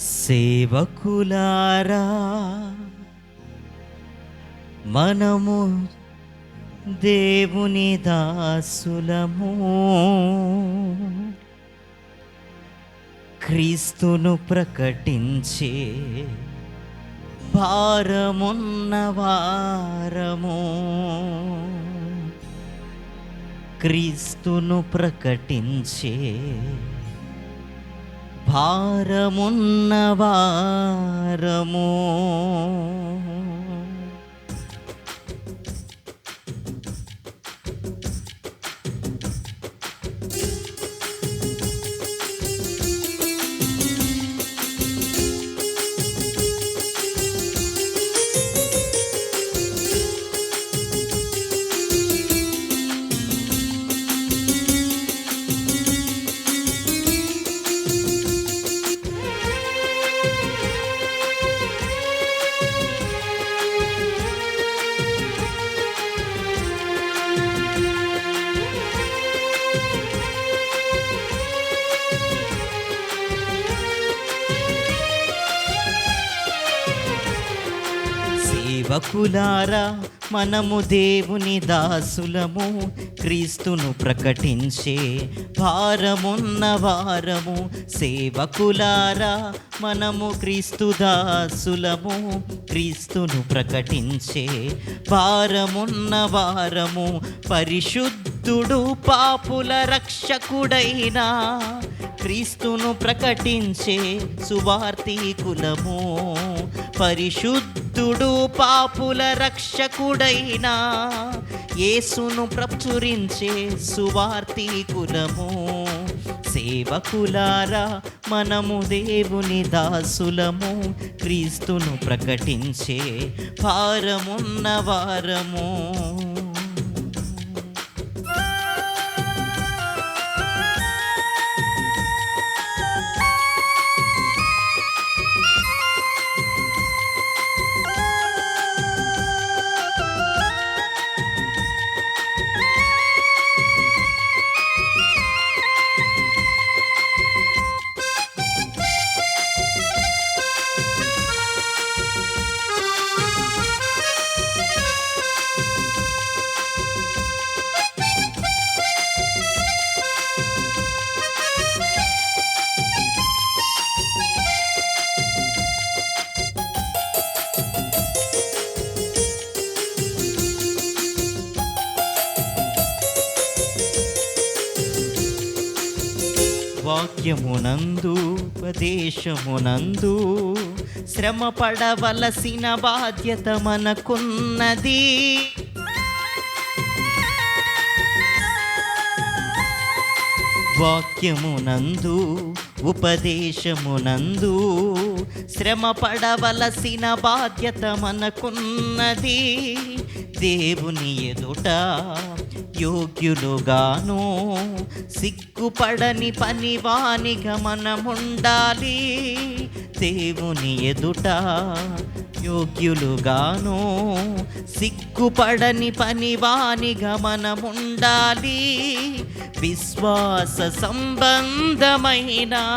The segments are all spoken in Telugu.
సేవకులారా మనము దేవుని దాసులము. క్రీస్తును ప్రకటించే భారమున్న వారము. క్రీస్తును ప్రకటించే భారమున్న వారము. సేవకులారా మనము దేవుని దాసులము క్రీస్తును ప్రకటించే భారమున్న వారము సేవకులారా మనము క్రీస్తు దాసులము క్రీస్తును ప్రకటించే భారమున్న వారము పరిశుద్ధుడు పాపుల రక్షకుడైనా క్రీస్తును ప్రకటించే సువార్తీకులము పరిశుద్ధుడు పాపుల రక్షకుడైనా యేసును ప్రచురించే సువార్తీకులము సేవకులారా మనము దేవుని దాసులము. క్రీస్తును ప్రకటించే భారమున్న వారము. వాక్యమునందు ఉపదేశమునందు శ్రమ పడవలసిన బాధ్యత మనకున్నది. వాక్యమునందు ఉపదేశమునందు శ్రమ పడవలసిన బాధ్యత మనకున్నది. దేవుని ఎదుట యోగ్యులుగాను సిగ్గుపడని పనివానిగా మనముండాలి. దేవుని ఎదుట యోగ్యులుగాను సిగ్గుపడని పనివానిగా మనముండాలి. విశ్వాస సంబంధమైన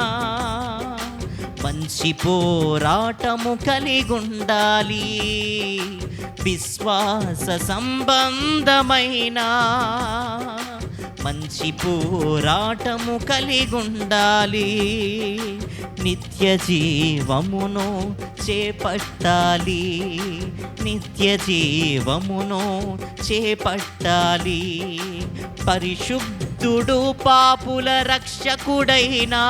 మంచి పోరాటము కలిగుండాలి. విశ్వాస సంబంధమైన మంచి పోరాటము కలిగుండాలి. నిత్య జీవమును చేపట్టాలి. నిత్య జీవమును చేపట్టాలి. పరిశుద్ధుడు పాపుల రక్షకుడైనా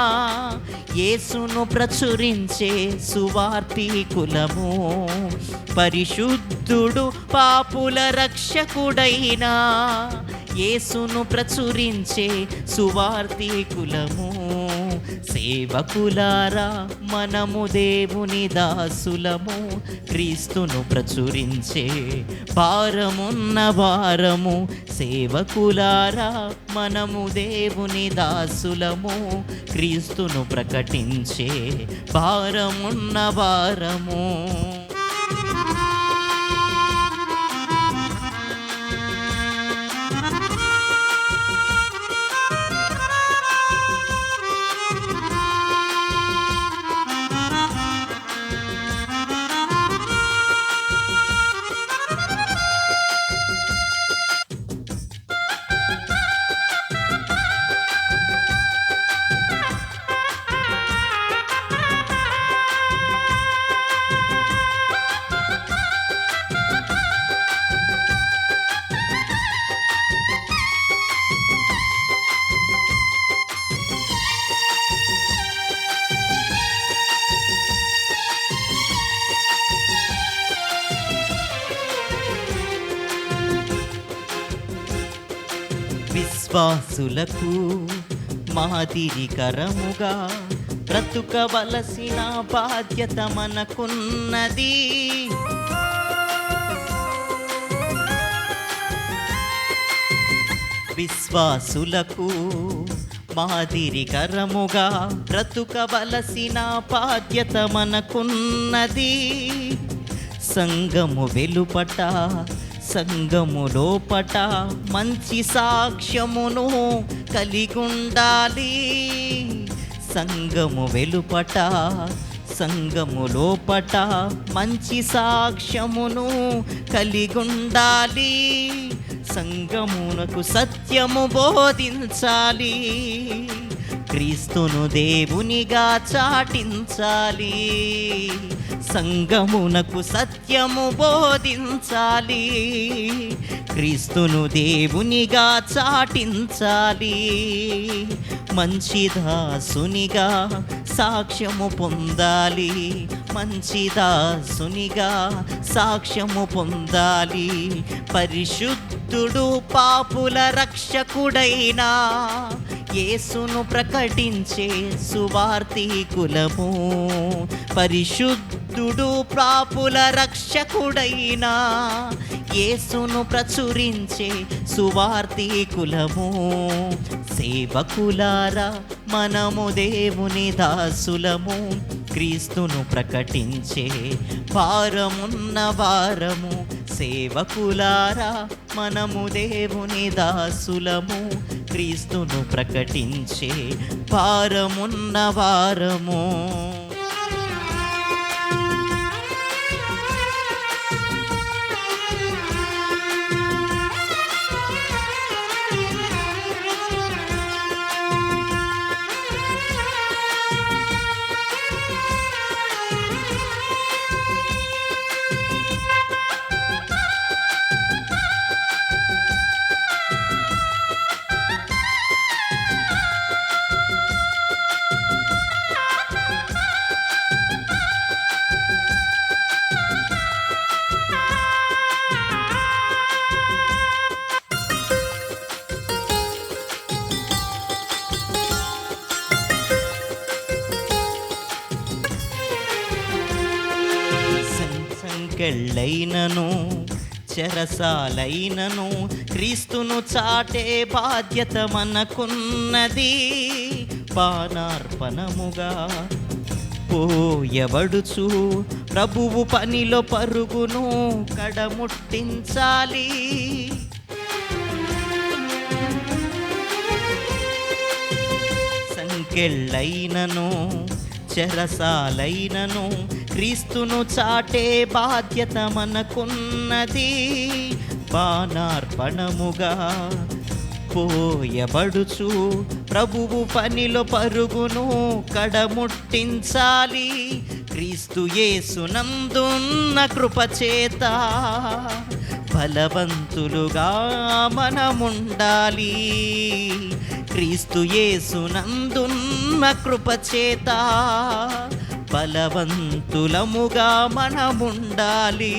యేసును ప్రచురించే సువార్తీకులము పరిశుద్ధుడు పాపుల రక్షకుడైనా యేసును ప్రచురించే సువార్తీకులము సేవకులారా మనము దేవుని దాసులము క్రీస్తును ప్రచురించే భారమున్న వారము సేవకులారా మనము దేవుని దాసులము క్రీస్తును ప్రకటించే భారమున్న వారము విశ్వాసులకు మాదిరికరముగా బ్రతుకవలసిన బాధ్యత మనకున్నది. విశ్వాసులకు మాదిరికరముగా బ్రతుకవలసిన బాధ్యత మనకున్నది. సంగము వెలుపట సంగము లోపట మంచి సాక్ష్యమును కలిగుండాలి. సంగము వెలుపట సంగము లోపట మంచి సాక్ష్యమును కలిగుండాలి. సంగమునకు సత్యము బోధించాలి. క్రీస్తును దేవునిగా చాటించాలి. సంగమునకు సత్యము బోధించాలి. క్రీస్తును దేవునిగా చాటించాలి. మంచి దాసునిగా సాక్ష్యము పొందాలి. మంచి దాసునిగా సాక్ష్యము పొందాలి. పరిశుద్ధుడు పాపుల రక్షకుడైనా యేసును ప్రకటించే సువార్తీకులము పరిశుద్ధుడు ప్రాపుల రక్షకుడైనా యేసును ప్రచురించే సువార్తీకులము సేవకులారా మనము దేవుని దాసులము క్రీస్తును ప్రకటించే భారమున్న వారము. సేవకులారా మనము దేవుని దాసులము క్రీస్తును ప్రకటించే భారమున్న వారము. సంకెళ్ళైనను చెరసాలైనను క్రీస్తును చాటే బాధ్యత మనకున్నది పానార్పణముగా. పోయబడుచు ప్రభువు పనిలో పరుగును కడముట్టించాలి. సంకెళ్ళైనను చెరసాలైనను క్రీస్తును చాటే బాధ్యత మనకున్నది. బాణార్పణముగా పోయబడుచు. ప్రభువు పనిలో పరుగును కడముట్టించాలి. క్రీస్తు యేసునందున్న కృపచేత బలవంతులుగా మనముండాలి. క్రీస్తు యేసునందున్న కృపచేత బలవంతులముగా మనముండాలి.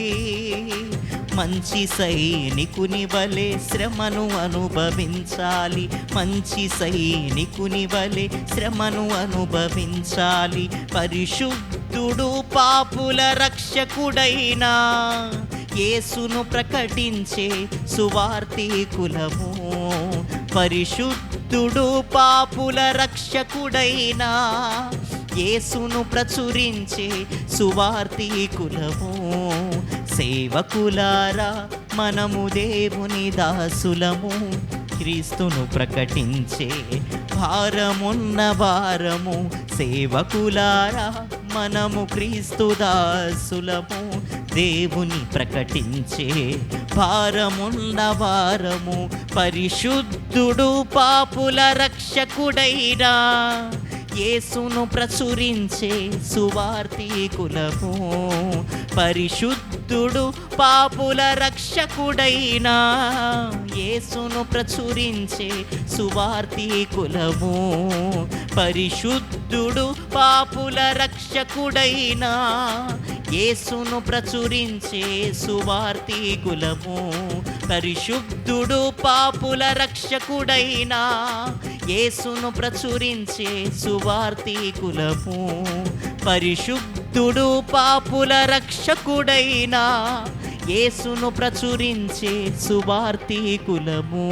మంచి సైనికుని వలె శ్రమను అనుభవించాలి. మంచి సైనికుని వలె శ్రమను అనుభవించాలి. పరిశుద్ధుడు పాపుల రక్షకుడైనా యేసును ప్రకటించే సువార్తీకులము పరిశుద్ధుడు పాపుల రక్షకుడైనా యేసును ప్రచురించే సువార్తీకులము సేవకులారా మనము దేవుని దాసులము. క్రీస్తును ప్రకటించే భారమున్న వారము సేవకులారా మనము క్రీస్తు దాసులము. దేవుని ప్రకటించే భారమున్న వారము పరిశుద్ధుడు పాపుల రక్షకుడైనా. యేసును ప్రచురించే సువార్తీకులము పరిశుద్ధుడు పాపుల రక్షకుడైనా యేసును ప్రచురించే సువార్తీకులము పరిశుద్ధుడు పాపుల రక్షకుడైనా యేసును ప్రచురించే సువార్తీకులము పరిశుద్ధుడు పాపుల రక్షకుడైనా యేసును ప్రచురించే సువార్తీకులము పరిశుద్ధుడు పాపుల రక్షకుడైనా యేసును ప్రచురించే సువార్తీకులము